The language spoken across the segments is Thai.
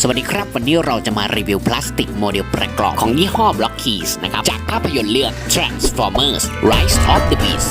สวัสดีครับ วันนี้เราจะมารีวิวพลาสติกโมเดลประกอบของยี่ห้อ Block Keys นะครับ จากภาพยนตร์เรื่อง Transformers Rise of the Beast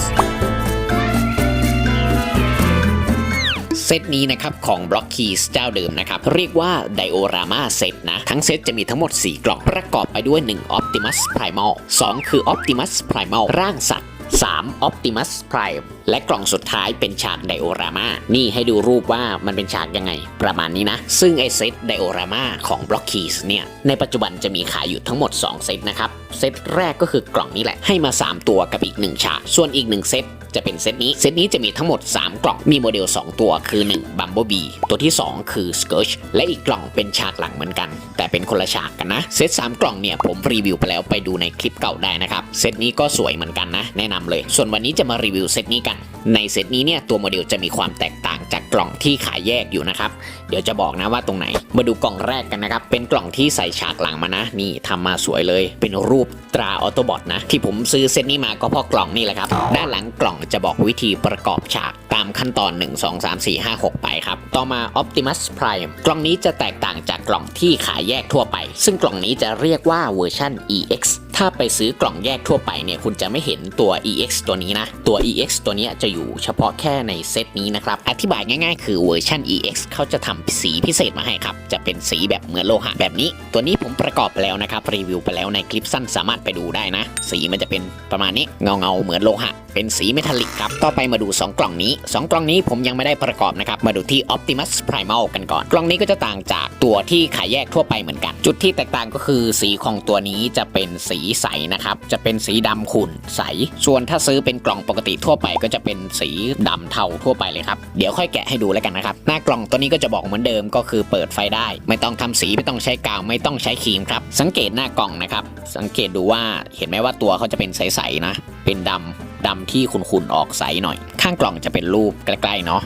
เซตนี้นะครับของ Block Keys เจ้าเดิมนะครับ เรียกว่า Diorama Set นะ ทั้งเซตจะมีทั้งหมด 4 กล่องประกอบไปด้วย 1 Optimus Primal 2 คือ Optimus Primal ร่างสัตว์ 3 Optimus Prime และกล่องสุดท้ายเป็นฉากไดโอรามานี่ให้ดูรูปว่ามันเป็นฉากยังไง ประมาณนี้นะ ซึ่งไอเซตไดโอรามาของ Block Keys เนี่ย ในปัจจุบันจะมีขายอยู่ทั้งหมด 2 เซตนะครับ เซตแรกก็คือกล่องนี้แหละให้มา 3 ตัวกับอีก 1 ฉาก ส่วนอีก 1 เซต จะเป็นเซตนี้ เซตนี้จะมีทั้งหมด 3 กล่อง มีโมเดล 2 ตัวคือ 1 Bumblebee ตัวที่ 2 คือ Scourge และอีกกล่องเป็นฉากหลังเหมือนกัน แต่เป็นคนละฉากกันนะ เซต3 กล่องเนี่ยผมรีวิวไปแล้วไปดูในคลิปเก่าได้นะครับ เซตนี้ก็สวยเหมือนกันนะ แนะนำเลย ส่วนวันนี้จะมารีวิวเซตนี้กันในเซตนี้เนี่ยตัวโมเดลจะมีความแตกต่างจากกล่องที่ขายแยกอยู่นะครับ เดี๋ยวจะบอกนะว่าตรงไหน มาดูกล่องแรกกันนะครับ เป็นกล่องที่ใส่ฉากหลังมานะ นี่ทำมาสวยเลย เป็นรูปตราออโตบอทนะ ที่ผมซื้อเซตนี้มาก็เพราะกล่องนี่แหละครับ ด้านหลังกล่องจะบอกวิธีประกอบฉากตามขั้นตอน 1 2 3 4 5 6 ไปครับ ต่อมา Optimus Prime กล่องนี้จะแตกต่างจากกล่องที่ขายแยกทั่วไป ซึ่งกล่องนี้จะเรียกว่าเวอร์ชัน EX ถ้าไปซื้อกล่องแยกทั่วไปเนี่ยคุณจะไม่เห็นตัว EX ตัวนี้นะ ตัว EX ตัวนี้จะอยู่เฉพาะแค่ในเซตนี้นะครับ อธิบายง่ายๆ คือเวอร์ชัน EX เขาจะทำสีพิเศษมาให้ครับ จะเป็นสีแบบเหมือนโลหะแบบนี้ ตัวนี้ผมประกอบไปแล้วนะครับ รีวิวไปแล้วในคลิปสั้นสามารถไปดูได้นะ สีมันจะเป็นประมาณนี้เงาเงาๆเหมือนโลหะ เป็นสีเมทัลลิกครับ ต่อไปมาดู 2 กล่องนี้ 2 กล่องนี้ผมยังไม่ได้ประกอบนะครับ มาดูที่ Optimus Primal กันก่อน กล่องนี้ก็จะต่างจากตัวที่ขายแยกทั่วไปเหมือนกัน จุดที่แตกต่างก็คือสีของตัวนี้จะเป็นสีใสนะครับ จะเป็นสีดำขุ่นใส ส่วนถ้าซื้อเป็นกล่องปกติทั่วไปก็จะเป็นสีดำเทาทั่วไปเลยครับ เดี๋ยวค่อยแกะให้ดูแล้วกันนะครับ หน้ากล่องตัวนี้ก็จะบอกเหมือนเดิมก็คือเปิดไฟได้ ไม่ต้องทำสีไม่ต้องใช้กาว ไม่ต้องใช้ครีมครับ สังเกตหน้ากล่องนะครับ สังเกตดูว่าเห็นไหมว่าตัวเขาจะเป็นใสๆนะ เป็นดำดำที่ขุ่นๆออกใสหน่อย ข้างกล่องจะเป็นรูปใกล้ๆเนาะ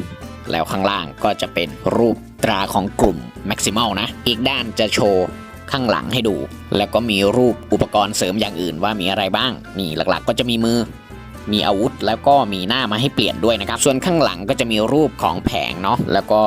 แล้วข้างล่างก็จะเป็นรูปตราของกลุ่ม Maximal นะ อีกด้านจะโชว์ ข้างหลังให้ดู แล้วก็มีรูปอุปกรณ์เสริมอย่างอื่นว่ามีอะไรบ้าง นี่หลักๆ ก็จะมีมือ มีอาวุธแล้วก็มีหน้ามาให้เปลี่ยนด้วยนะครับ ส่วนข้างหลังก็จะมีรูปของแผงเนาะแล้วก็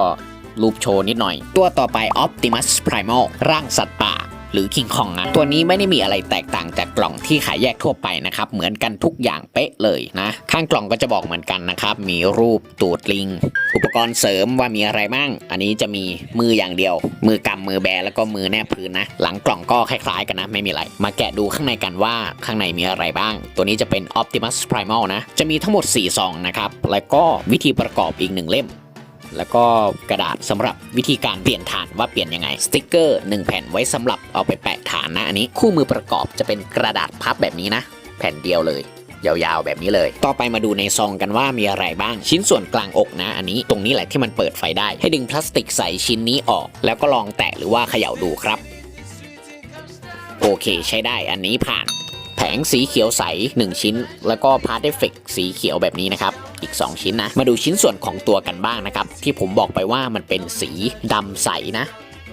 รูปโชว์นิดหน่อย ตัวต่อไป Optimus Primal ร่างสัตว์ป่า หรือคิงคองนะตัวนี้ไม่ได้มีอะไรแตกต่างจากกล่องที่ขายแยกทั่วไปนะครับเหมือนกันทุกอย่างเป๊ะเลยนะข้างกล่องก็จะบอกเหมือนกันนะครับมีรูปตูดลิง อุปกรณ์เสริมว่ามีอะไรบ้าง อันนี้จะมีมืออย่างเดียว มือกำมือแบแล้วก็มือแนบพื้นนะ หลังกล่องก็คล้ายๆกันนะ ไม่มีอะไร มาแกะดูข้างในกันว่าข้างในมีอะไรบ้าง ตัวนี้จะเป็น Optimus Primal นะ จะมีทั้งหมด 4 ซองนะครับ แล้วก็วิธีประกอบอีกหนึ่งเล่ม แล้วก็กระดาษสำหรับวิธีการเปลี่ยนฐานว่าเปลี่ยนยังไง สติกเกอร์ 1 แผ่นไว้สำหรับเอาไปแปะฐานนะอันนี้คู่มือประกอบจะเป็นกระดาษพับแบบนี้นะ แผ่นเดียวเลยยาวๆ แบบนี้เลย ต่อไปมาดูในซองกันว่ามีอะไรบ้าง ชิ้นส่วนกลางอกนะ อันนี้ตรงนี้แหละที่มันเปิดไฟได้ ให้ดึงพลาสติกใสชิ้นนี้ออก แล้วก็ลองแตะหรือว่าเขย่าดูครับ โอเคใช้ได้ อันนี้ผ่าน แผงสีเขียวใส 1 ชิ้น แล้วก็พาร์ทเอฟเฟกสีเขียวแบบนี้นะครับ อีก 2 ชิ้นนะ มาดูชิ้นส่วนของตัวกันบ้างนะครับ ที่ผมบอกไปว่ามันเป็นสีดำใสนะ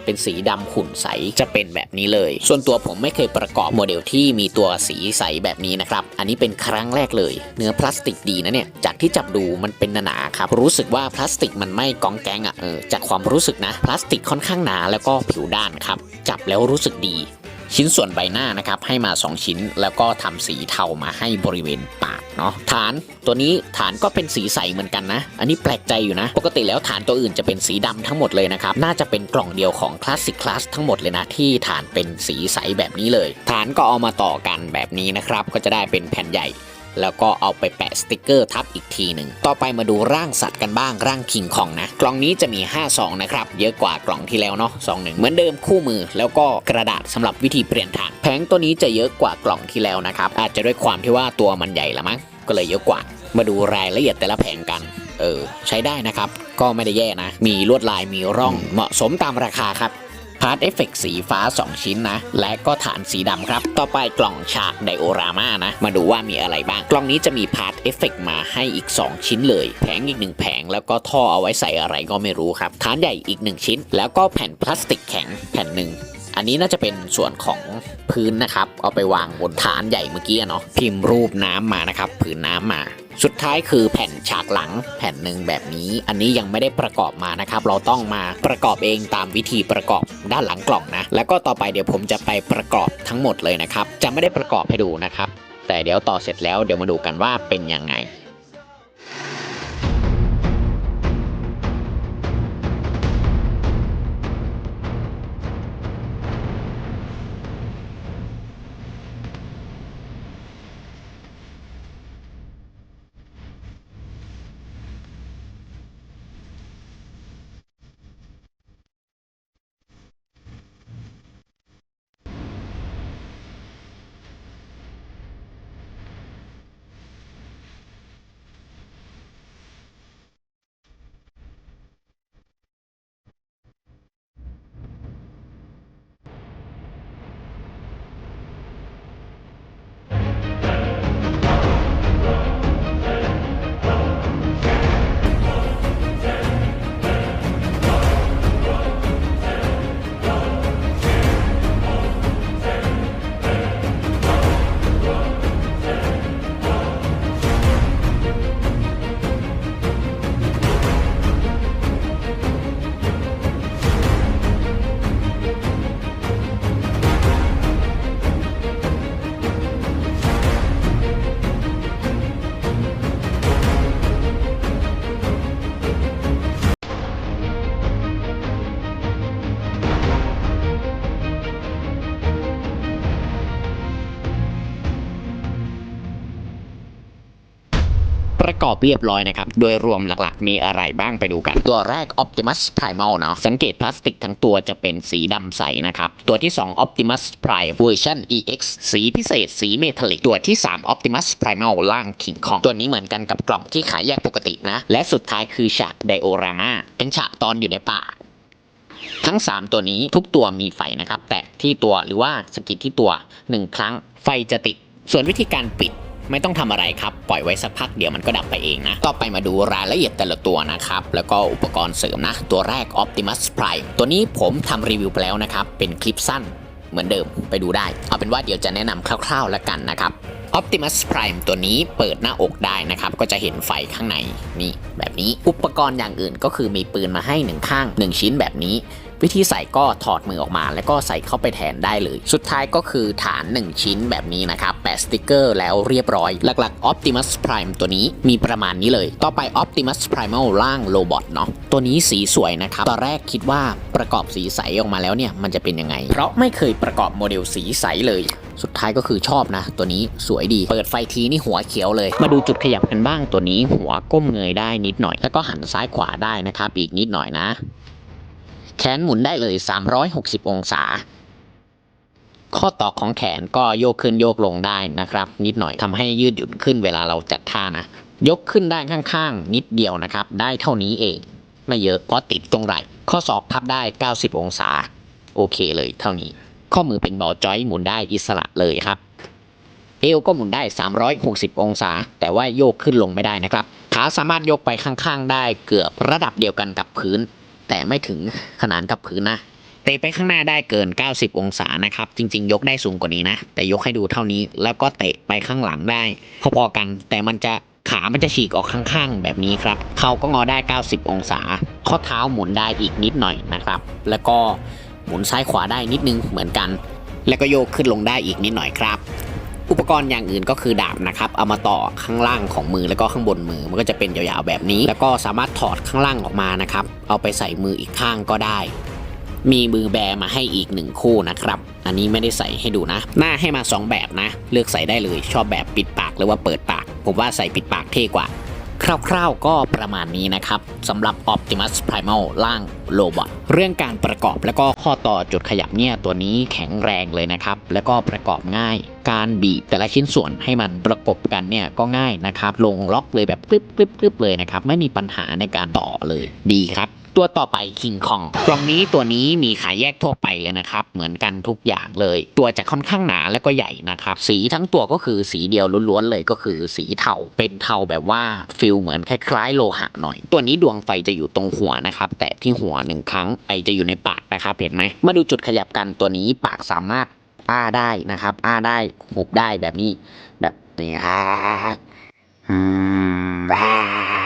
เป็นสีดำขุ่นใสจะเป็นแบบนี้เลย ส่วนตัวผมไม่เคยประกอบโมเดลที่มีตัวสีใสแบบนี้นะครับ อันนี้เป็นครั้งแรกเลย เนื้อพลาสติกดีนะเนี่ย จากที่จับดูมันเป็นหนาๆครับ รู้สึกว่าพลาสติกมันไม่กองแกงอะ่ะ เออ จากความรู้สึกนะ พลาสติกค่อนข้างหนาแล้วก็ผิวด้านครับ จับแล้วรู้สึกดี ชิ้นส่วนใบหน้านะครับให้มา 2 ชิ้น แล้วก็ทำสีเทามาให้บริเวณปากเนาะฐานตัวนี้ฐานก็เป็นสีใสเหมือนกันนะ อันนี้แปลกใจอยู่นะ ปกติแล้วฐานตัวอื่นจะเป็นสีดำทั้งหมดเลยนะครับ น่าจะเป็นกล่องเดียวของคลาสสิกคลาสทั้งหมดเลยนะที่ฐานเป็นสีใสแบบนี้เลย ฐานก็เอามาต่อกันแบบนี้นะครับ ก็จะได้เป็นแผ่นใหญ่ แล้วก็เอาไปแปะสติกเกอร์ทับอีกทีหนึ่งต่อไปมาดูร่างสัตว์กันบ้างร่างคิงคองนะ กล่องนี้จะมี 5 ซองนะครับเยอะกว่ากล่องที่แล้วเนาะซองหนึ่งเหมือนเดิมคู่มือ แล้วก็กระดาษสำหรับวิธีเปลี่ยนฐานแผงตัวนี้จะเยอะกว่ากล่องที่แล้วนะครับอาจจะด้วยความที่ว่าตัวมันใหญ่ละมั้งก็เลยเยอะกว่า มาดูรายละเอียดแต่ละแผงกันเออใช้ได้นะครับ ก็ไม่ได้แย่นะ มีลวดลายมีร่องเหมาะสมตามราคาครับาร์ดเอฟเฟกสีฟ้า 2 ชิ้นนะ และก็ฐานสีดำครับ ต่อไปกล่องฉากไดโอรามานะ มาดูว่ามีอะไรบ้าง กล่องนี้จะมีพาร์ทเอฟเฟกมาให้อีก 2 ชิ้นเลย แผงอีก 1 แผง แล้วก็ท่อเอาไว้ใส่อะไรก็ไม่รู้ครับ ฐานใหญ่อีก 1 ชิ้น แล้วก็แผ่นพลาสติกแข็งแผ่นหนึ่ง อันนี้น่าจะเป็นส่วนของพื้นนะครับ เอาไปวางบนฐานใหญ่เมื่อกี้เนาะพิมพ์รูปน้ำมานะครับผืนน้ำมา สุดท้ายคือแผ่นฉากหลังแผ่นหนึ่งแบบนี้ อันนี้ยังไม่ได้ประกอบมานะครับ เราต้องมาประกอบเองตามวิธีประกอบด้านหลังกล่องนะ แล้วก็ต่อไปเดี๋ยวผมจะไปประกอบทั้งหมดเลยนะครับ จะไม่ได้ประกอบให้ดูนะครับ แต่เดี๋ยวต่อเสร็จแล้วเดี๋ยวมาดูกันว่าเป็นยังไง กอบเรียบร้อยนะครับ โดยรวมหลักๆ มีอะไรบ้างไปดูกัน ตัวแรก Optimus Primal เนาะสังเกตพลาสติกทั้งตัวจะเป็นสีดำใสนะครับ ตัวที่ 2 Optimus Prime Version EX สีพิเศษ สีเมทัลลิกตัวที่ 3 Optimus Primal ล่าง King Kong ตัวนี้เหมือนกันกับกล่องที่ขายแยกปกตินะ และสุดท้ายคือฉากไดโอรามาเป็นฉากตอนอยู่ในป่าทั้ง 3 ตัวนี้ทุกตัวมีไฟนะครับ แตะที่ตัวหรือว่าสกิดที่ตัว 1 ครั้งไฟจะติด ส่วนวิธีการปิด ไม่ต้องทำอะไรครับ ปล่อยไว้สักพักเดี๋ยวมันก็ดับไปเองนะ ต่อไปมาดูรายละเอียดแต่ละตัวนะครับ แล้วก็อุปกรณ์เสริมนะ ตัวแรก Optimus Prime ตัวนี้ผมทำรีวิวไปแล้วนะครับ เป็นคลิปสั้นเหมือนเดิมไปดูได้ เอาเป็นว่าเดี๋ยวจะแนะนำคร่าวๆแล้วกันนะครับ Optimus Prime ตัวนี้เปิดหน้าอกได้นะครับ ก็จะเห็นไฟข้างในนี่แบบนี้อุปกรณ์อย่างอื่นก็คือมีปืนมาให้หนึ่งข้าง 1 ชิ้นแบบนี้ วิธีใส่ก็ถอดมือออกมา แล้วก็ใส่เข้าไปแทนได้เลย สุดท้ายก็คือฐาน 1 ชิ้นแบบนี้นะครับแปะสติกเกอร์แล้วเรียบร้อย หลักๆ Optimus Prime ตัวนี้มีประมาณนี้เลย ต่อไป Optimus Primal ล่างโรบอทเนาะตัวนี้สีสวยนะครับ ตอนแรกคิดว่าประกอบสีใสออกมาแล้วเนี่ยมันจะเป็นยังไง เพราะไม่เคยประกอบโมเดลสีใสเลย สุดท้ายก็คือชอบนะ ตัวนี้สวยดี เปิดไฟทีนี่หัวเขียวเลย มาดูจุดขยับกันบ้างตัวนี้ หัวก้มเงยได้นิดหน่อย แล้วก็หันซ้ายขวาได้นะครับอีกนิดหน่อยนะ แขนหมุนได้เลย 360 องศา ข้อต่อของแขนก็โยกขึ้นโยกลงได้นะครับ นิดหน่อยทำให้ยืดหยุ่นขึ้นเวลาเราจัดท่านะ ยกขึ้นได้ข้างๆ นิดเดียวนะครับ ได้เท่านี้เอง ไม่เยอะเพราะติดตรงไหล่ข้อศอกพับได้ 90 องศา โอเคเลยเท่านี้ ข้อมือเป็นบอจอยหมุนได้อิสระเลยครับเอวก็หมุนได้ 360 องศา แต่ว่าโยกขึ้นลงไม่ได้นะครับ ขาสามารถยกไปข้างๆ ได้เกือบระดับเดียวกันกับพื้น แต่ไม่ถึงขนานกับพื้นนะเตะไปข้างหน้าได้เกิน 90 องศานะครับ จริง ๆ ยกได้สูงกว่านี้นะ แต่ยกให้ดูเท่านี้ แล้วก็เตะไปข้างหลังได้พอๆกัน แต่มันจะขามันจะฉีกออกข้างๆ แบบนี้ครับ เขาก็งอได้ 90 องศา ข้อเท้าหมุนได้อีกนิดหน่อยนะครับ แล้วก็หมุนซ้ายขวาได้นิดนึงเหมือนกัน แล้วก็โยกขึ้นลงได้อีกนิดหน่อยครับ อุปกรณ์อย่างอื่นก็คือดาบนะครับ เอามาต่อข้างล่างของมือแล้วก็ข้างบนมือมันก็จะเป็นยาวๆแบบนี้ แล้วก็สามารถถอดข้างล่างออกมานะครับ เอาไปใส่มืออีกข้างก็ได้ มีมือแบมาให้อีกหนึ่งคู่นะครับ อันนี้ไม่ได้ใส่ให้ดูนะ หน้าให้มา 2 แบบนะ เลือกใส่ได้เลยชอบแบบปิดปากหรือว่าเปิดปาก ผมว่าใส่ปิดปากเท่กว่า คร่าวๆก็ประมาณนี้นะครับสำหรับ Optimus Primal ล่างโลบอทเรื่องการประกอบแล้วก็ข้อต่อจุดขยับเนี่ยตัวนี้แข็งแรงเลยนะครับ แล้วก็ประกอบง่าย การบีบแต่ละชิ้นส่วนให้มันประกบกันเนี่ยก็ง่ายนะครับ ลงล็อกเลยแบบกริบกริบกริบเลยนะครับ ไม่มีปัญหาในการต่อเลยดีครับ ตัวต่อไปคิงคองกล่องนี้ตัวนี้มีขายแยกทั่วไปเลยนะครับ เหมือนกันทุกอย่างเลย ตัวจะค่อนข้างหนาและก็ใหญ่นะครับ สีทั้งตัวก็คือสีเดียวล้วนๆเลยก็คือสีเทาเป็นเทาแบบว่าฟิลเหมือนคล้ายๆโลหะหน่อย ตัวนี้ดวงไฟจะอยู่ตรงหัวนะครับ แต่ที่หัวหนึ่งครั้งไอจะอยู่ในปากนะครับเห็นไหมมาดูจุดขยับกันตัวนี้ปากสามารถอ้าได้นะครับ อ้าได้หุบได้แบบนี้แบบนี้ครับอืมแบ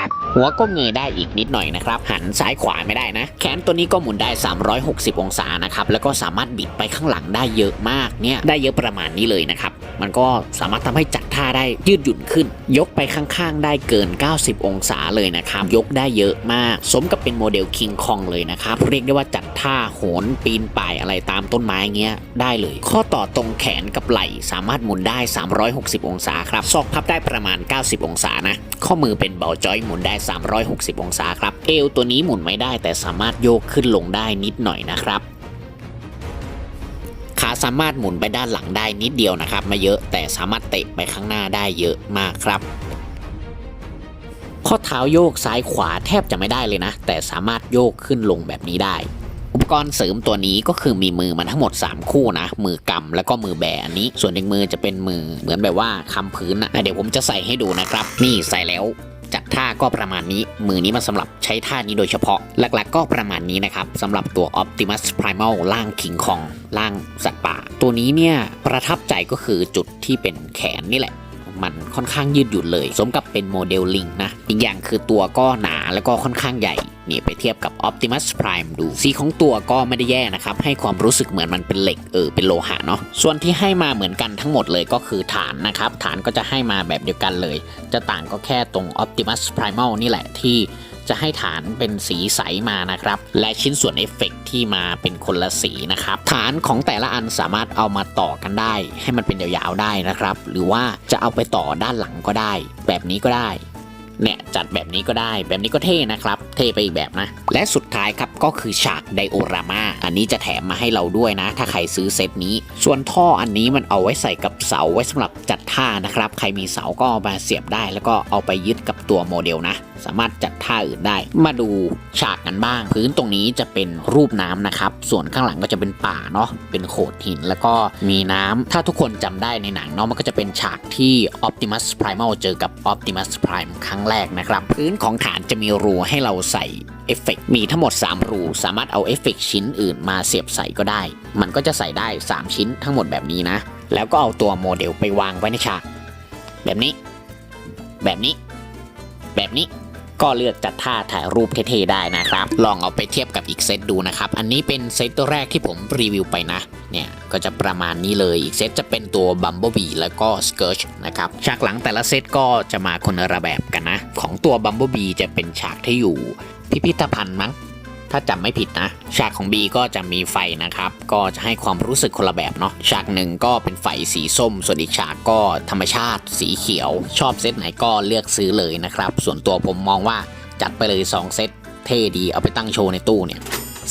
บ หัวก็เงยได้อีกนิดหน่อยนะครับ หันซ้ายขวาไม่ได้นะ แขนตัวนี้ก็หมุนได้ 360 องศานะครับ แล้วก็สามารถบิดไปข้างหลังได้เยอะมากเนี่ย ได้เยอะประมาณนี้เลยนะครับ มันก็สามารถทำให้จัดท่าได้ยืดหยุ่นขึ้น ยกไปข้างๆ ได้เกิน 90 องศาเลยนะครับ ยกได้เยอะมาก สมกับเป็นโมเดลคิงคองเลยนะครับ เรียกได้ว่าจัดท่าโหนปีนป่ายอะไรตามต้นไม้เงี้ยได้เลย ข้อต่อตรงแขนกับไหล่สามารถหมุนได้ 360 องศาครับศอกพับได้ประมาณ 90 องศานะ ข้อมือเป็นเบาจอยหมุนได้360 องศาครับ เอวตัวนี้หมุนไม่ได้แต่สามารถโยกขึ้นลงได้นิดหน่อยนะครับขาสามารถหมุนไปด้านหลังได้นิดเดียวนะครับไม่เยอะแต่สามารถเตะไปข้างหน้าได้เยอะมากครับ ข้อเท้าโยกซ้ายขวาแทบจะไม่ได้เลยนะ แต่สามารถโยกขึ้นลงแบบนี้ได้ อุปกรณ์เสริมตัวนี้ก็คือมีมือมันทั้งหมด 3 คู่นะ มือกำแล้วก็มือแบอันนี้ ส่วนอีกมือจะเป็นมือเหมือนแบบว่าคำพื้นนะะเดี๋ยวผมจะใส่ให้ดูนะครับ นี่ใส่แล้ว ก็ประมาณนี้ มือนี้มันสำหรับใช้ท่านี้โดยเฉพาะ หลักๆ ก็ประมาณนี้นะครับสำหรับตัว Optimus Primal ล่างคิงคองล่างสัตว์ป่า ตัวนี้เนี่ยประทับใจก็คือจุดที่เป็นแขนนี่แหละมันค่อนข้างยืดหยุ่นเลย สมกับเป็นโมเดลลิงนะ อีกอย่างคือตัวก็หนาแล้วก็ค่อนข้างใหญ่ นี่ไปเทียบกับ Optimus Prime ดู สีของตัวก็ไม่ได้แย่นะครับ ให้ความรู้สึกเหมือนมันเป็นเหล็กเออเป็นโลหะเนาะ ส่วนที่ให้มาเหมือนกันทั้งหมดเลยก็คือฐานนะครับ ฐานก็จะให้มาแบบเดียวกันเลย จะต่างก็แค่ตรง Optimus Primal นี่แหละที่จะให้ฐานเป็นสีใสมานะครับ และชิ้นส่วนเอฟเฟกต์ที่มาเป็นคนละสีนะครับ ฐานของแต่ละอันสามารถเอามาต่อกันได้ ให้มันเป็นยาวๆได้นะครับ หรือว่าจะเอาไปต่อด้านหลังก็ได้ แบบนี้ก็ได้ เนี่ยจัดแบบนี้ก็ได้แบบนี้ก็เท่นะครับ เท่ไปอีกแบบนะ และสุดท้ายครับก็คือฉากไดโอรามาอันนี้จะแถมมาให้เราด้วยนะ ถ้าใครซื้อเซตนี้ ส่วนท่ออันนี้มันเอาไว้ใส่กับเสาไว้สำหรับจัดท่านะครับ ใครมีเสาก็เอามาเสียบได้ แล้วก็เอาไปยึดกับตัวโมเดลนะ สามารถจัดท่าอื่นได้ มาดูฉากกันบ้าง พื้นตรงนี้จะเป็นรูปน้ำนะครับ ส่วนข้างหลังก็จะเป็นป่าเนาะเป็นโขดหินแล้วก็มีน้ำถ้าทุกคนจำได้ในหนังเนาะมันก็จะเป็นฉากที่ Optimus Primal เจอกับ Optimus Prime ครั้งแรกนะครับ พื้นของฐานจะมีรูให้เราใส่เอฟเฟกต์มีทั้งหมด 3 รู สามารถเอาเอฟเฟกต์ชิ้นอื่นมาเสียบใส่ก็ได้ มันก็จะใส่ได้ 3 ชิ้นทั้งหมดแบบนี้นะ แล้วก็เอาตัวโมเดลไปวางไว้ในฉาก แบบนี้ แบบนี้ แบบนี้ ก็เลือกจัดท่าถ่ายรูปเท่ๆได้นะครับ ลองเอาไปเทียบกับอีกเซตดูนะครับ อันนี้เป็นเซตตัวแรกที่ผมรีวิวไปนะ เนี่ยก็จะประมาณนี้เลย อีกเซตจะเป็นตัวบัมเบิลบีแล้วก็สเกิร์ชนะครับฉากหลังแต่ละเซตก็จะมาคนละแบบกันนะ ของตัวบัมเบิลบีจะเป็นฉากที่อยู่ พิพิธภัณฑ์มั้ง ถ้าจำไม่ผิดนะ ฉากของ B ก็จะมีไฟนะครับ ก็จะให้ความรู้สึกคนละแบบเนาะ ฉากหนึ่งก็เป็นไฟสีส้ม ส่วนอีกฉากก็ธรรมชาติสีเขียว ชอบเซตไหนก็เลือกซื้อเลยนะครับ ส่วนตัวผมมองว่าจัดไปเลย 2 เซตเท่ดีเอาไปตั้งโชว์ในตู้เนี่ย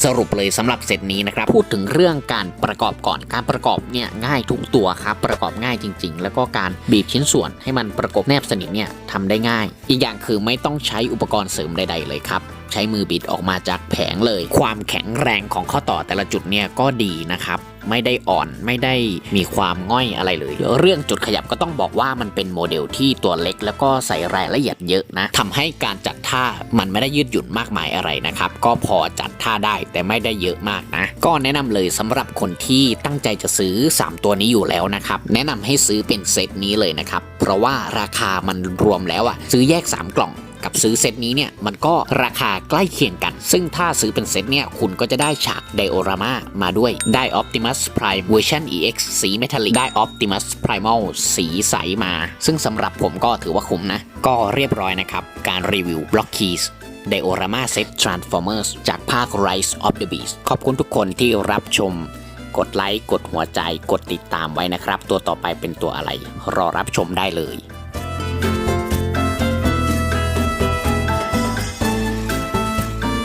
สรุปเลยสำหรับเซตนี้นะครับ พูดถึงเรื่องการประกอบก่อนการประกอบเนี่ยง่ายทุกตัวครับ ประกอบง่ายจริง ๆ แล้วก็การบีบชิ้นส่วนให้มันประกบแนบสนิทเนี่ยทำได้ง่าย อีกอย่างคือไม่ต้องใช้อุปกรณ์เสริมใด ๆ เลยครับ ใช้มือบิดออกมาจากแผงเลย ความแข็งแรงของข้อต่อแต่ละจุดเนี่ยก็ดีนะครับไม่ได้อ่อนไม่ได้มีความง่อยอะไรเลย เรื่องจุดขยับก็ต้องบอกว่ามันเป็นโมเดลที่ตัวเล็ก แล้วก็ใส่รายละเอียดเยอะนะทำให้การจัดท่ามันไม่ได้ยืดหยุ่นมากมายอะไรนะครับ ก็พอจัดท่าได้แต่ไม่ได้เยอะมากนะ ก็แนะนำเลยสำหรับคนที่ตั้งใจจะซื้อ 3 ตัวนี้อยู่แล้วนะครับ แนะนำให้ซื้อเป็นเซตนี้เลยนะครับ เพราะว่าราคามันรวมแล้วอะซื้อแยก 3 กล่อง กับซื้อเซตนี้เนี่ยมันก็ราคาใกล้เคียงกัน ซึ่งถ้าซื้อเป็นเซตเนี่ยคุณก็จะได้ฉากไดโอรามามาด้วยได้ Optimus Prime Version EX สีเมทัลลิกได้ Optimus Primal สีใสมา ซึ่งสำหรับผมก็ถือว่าคุ้มนะ ก็เรียบร้อยนะครับ การรีวิว Block Keys ไดโอรามาเซต Transformers จากภาค Rise of the Beast ขอบคุณทุกคนที่รับชม กดไลค์ กดหัวใจ กดติดตามไว้นะครับ ตัวต่อไปเป็นตัวอะไร รอรับชมได้เลย